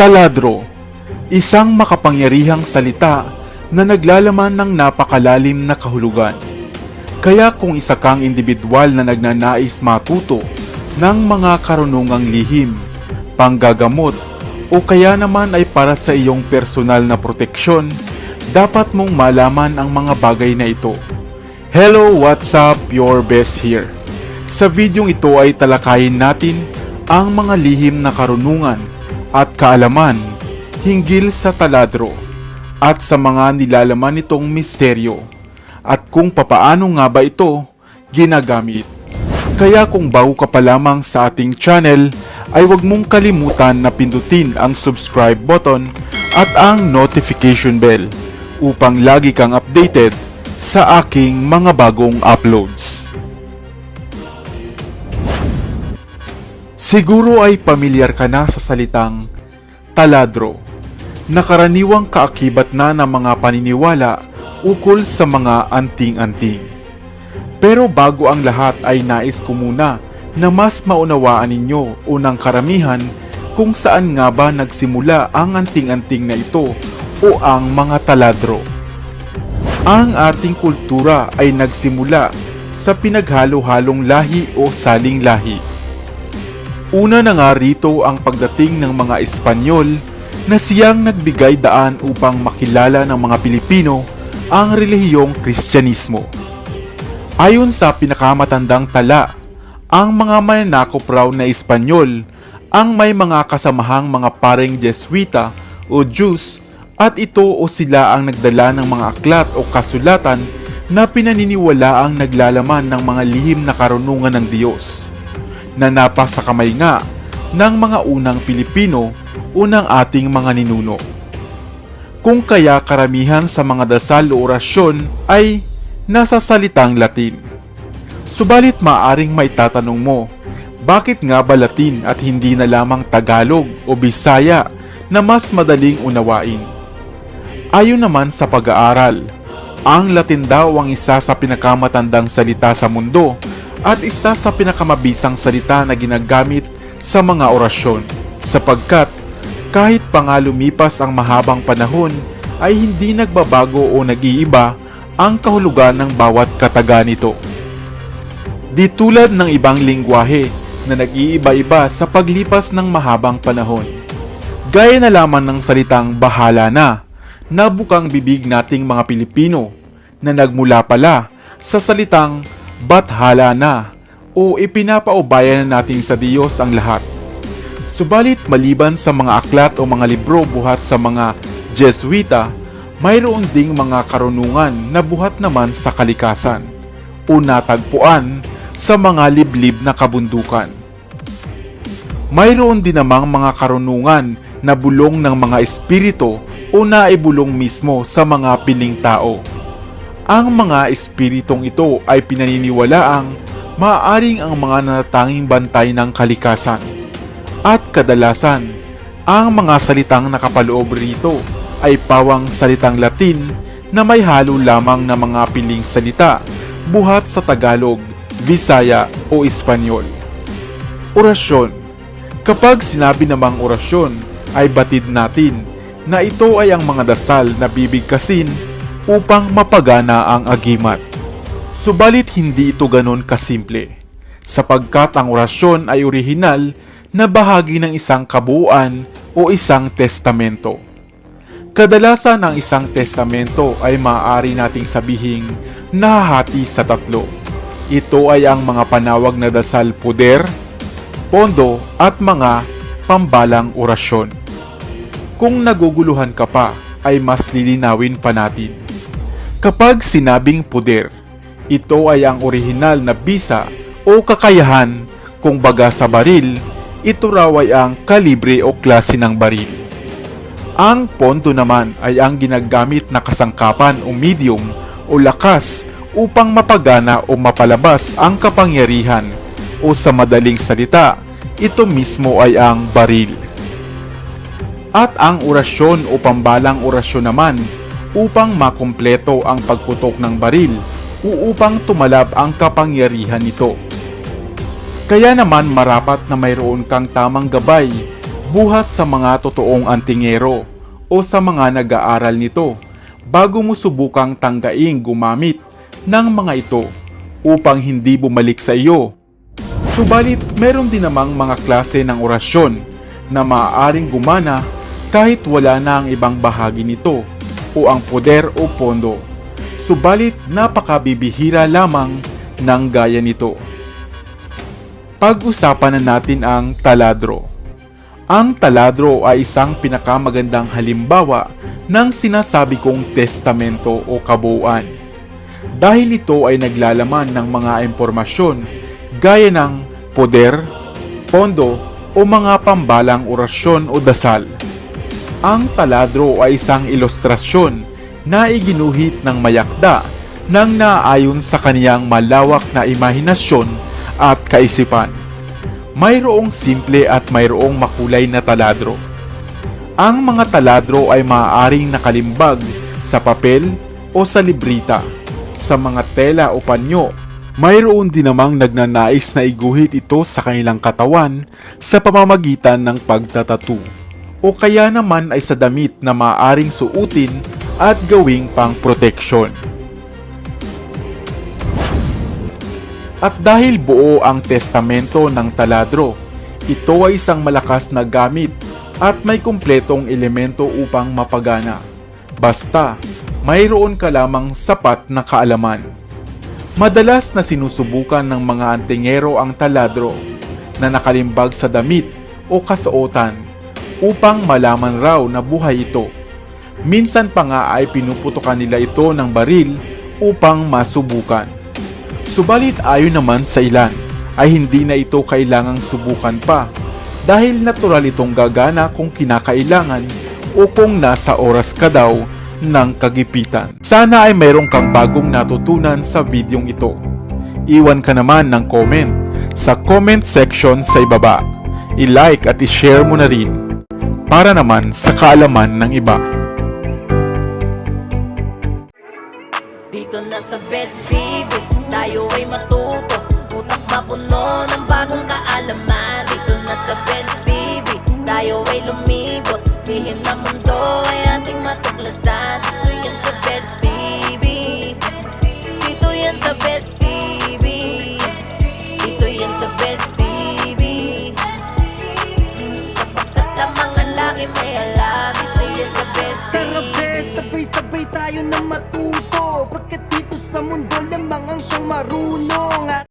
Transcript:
Taladro, isang makapangyarihang salita na naglalaman ng napakalalim na kahulugan. Kaya kung isa kang individual na nagnanais matuto ng mga karunungang lihim, panggagamot, o kaya naman ay para sa iyong personal na proteksyon, dapat mong malaman ang mga bagay na ito. Hello, what's up? Your best here. Sa videong ito ay talakayin natin ang mga lihim na karunungan at kaalaman hinggil sa taladro at sa mga nilalaman nitong misteryo at kung papaano nga ba ito ginagamit. Kaya kung bago ka pa lamang sa ating channel ay huwag mong kalimutan na pindutin ang subscribe button at ang notification bell upang lagi kang updated sa aking mga bagong uploads. Siguro ay pamilyar ka na sa salitang taladro na karaniwang kaakibat na ng mga paniniwala ukol sa mga anting-anting. Pero bago ang lahat ay nais ko muna na mas maunawaan ninyo unang karamihan kung saan nga ba nagsimula ang anting-anting na ito o ang mga taladro. Ang ating kultura ay nagsimula sa pinaghalo-halong lahi o saling lahi. Una na nga rito ang pagdating ng mga Espanyol na siyang nagbigay daan upang makilala ng mga Pilipino ang relihiyong Kristyanismo. Ayon sa pinakamatandang tala, ang mga mananakop raw na Espanyol ang may mga kasamahang mga pareng Jesuita o Jews at ito o sila ang nagdala ng mga aklat o kasulatan na pinaniniwala ang naglalaman ng mga lihim na karunungan ng Diyos na napasa kamay nga ng mga unang Pilipino o ng ating mga ninuno. Kung kaya karamihan sa mga dasal o orasyon ay nasa salitang Latin. Subalit maaring may tatanong mo, bakit nga ba Latin at hindi na lamang Tagalog o Bisaya na mas madaling unawain? Ayon naman sa pag-aaral, ang Latin daw ang isa sa pinakamatandang salita sa mundo at isa sa pinakamabisang salita na ginagamit sa mga orasyon sapagkat kahit pa nga lumipas ang mahabang panahon ay hindi nagbabago o nag-iiba ang kahulugan ng bawat kataga nito. Di tulad ng ibang lingwahe na nag-iiba-iba sa paglipas ng mahabang panahon. Gaya na lamang ng salitang bahala na na bukang bibig nating mga Pilipino na nagmula pala sa salitang bathala na o ipinapaubayan na natin sa Diyos ang lahat. Subalit maliban sa mga aklat o mga libro buhat sa mga Jesuita, mayroon ding mga karunungan na buhat naman sa kalikasan o natagpuan sa mga liblib na kabundukan. Mayroon din namang mga karunungan na bulong ng mga espiritu o naibulong mismo sa mga piling tao. Ang mga espiritong ito ay pinaniniwalaang maaaring ang mga natatanging bantay ng kalikasan. At kadalasan, ang mga salitang nakapaloob rito ay pawang salitang Latin na may halo lamang ng mga piling salita buhat sa Tagalog, Bisaya o Espanyol. Orasyon Kapag sinabi namang orasyon, ay batid natin na ito ay ang mga dasal na bibigkasin upang mapagana ang agimat. Subalit hindi ito ganon kasimple, sapagkat ang orasyon ay orihinal na bahagi ng isang kabuuan o isang testamento. Kadalasan ang isang testamento ay maaari nating sabihing nahahati sa tatlo. Ito ay ang mga panawag na dasal puder, pondo at mga pambalang orasyon. Kung naguguluhan ka pa, ay mas lilinawin pa natin. Kapag sinabing puder, ito ay ang orihinal na bisa o kakayahan kung baga sa baril, ito raw ay ang kalibre o klase ng baril. Ang pondo naman ay ang ginagamit na kasangkapan o medium o lakas upang mapagana o mapalabas ang kapangyarihan o sa madaling salita, ito mismo ay ang baril. At ang orasyon o pambalang orasyon naman upang makumpleto ang pagputok ng baril o upang tumalab ang kapangyarihan nito. Kaya naman marapat na mayroon kang tamang gabay Buhat sa mga totoong antingero o sa mga nag-aaral nito bago mo subukang tanggaing gumamit ng mga ito upang hindi bumalik sa iyo. Subalit, meron din namang mga klase ng orasyon na maaaring gumana kahit wala na ang ibang bahagi nito o ang poder o pondo. Subalit, napakabibihira lamang ng gaya nito. Pag-usapan na natin ang taladro. Ang taladro ay isang pinakamagandang halimbawa ng sinasabi kong testamento o kabuuan. Dahil ito ay naglalaman ng mga impormasyon gaya ng poder, pondo o mga pambalang orasyon o dasal. Ang taladro ay isang ilustrasyon na iginuhit ng mayakda nang naayon sa kaniyang malawak na imahinasyon at kaisipan. Mayroong simple at mayroong makulay na taladro. Ang mga taladro ay maaaring nakalimbag sa papel o sa librita, sa mga tela o panyo. Mayroon din namang nagnanais na iguhit ito sa kanilang katawan sa pamamagitan ng pagtatatu. O kaya naman ay sa damit na maaaring suutin at gawing pang proteksyon. At dahil buo ang testamento ng taladro, ito ay isang malakas na gamit at may kumpletong elemento upang mapagana. Basta, mayroon ka lamang sapat na kaalaman. Madalas na sinusubukan ng mga antingero ang taladro na nakalimbag sa damit o kasuotan upang malaman raw na buhay ito. Minsan pa nga ay pinuputukan nila ito ng baril upang masubukan. Subalit ayon naman sa ilan ay hindi na ito kailangang subukan pa dahil natural itong gagana kung kinakailangan o kung nasa oras ka daw ng kagipitan. Sana ay mayroong kang bagong natutunan sa videong ito. Iwan ka naman ng comment sa comment section sa ibaba. I-like at i-share mo na rin para naman sa kaalaman ng iba. Dito na sa Best TV, tayo ay matuto. Utak mapuno ng bagong kaalaman. Dito na sa Best TV, tayo ay lumibot matuto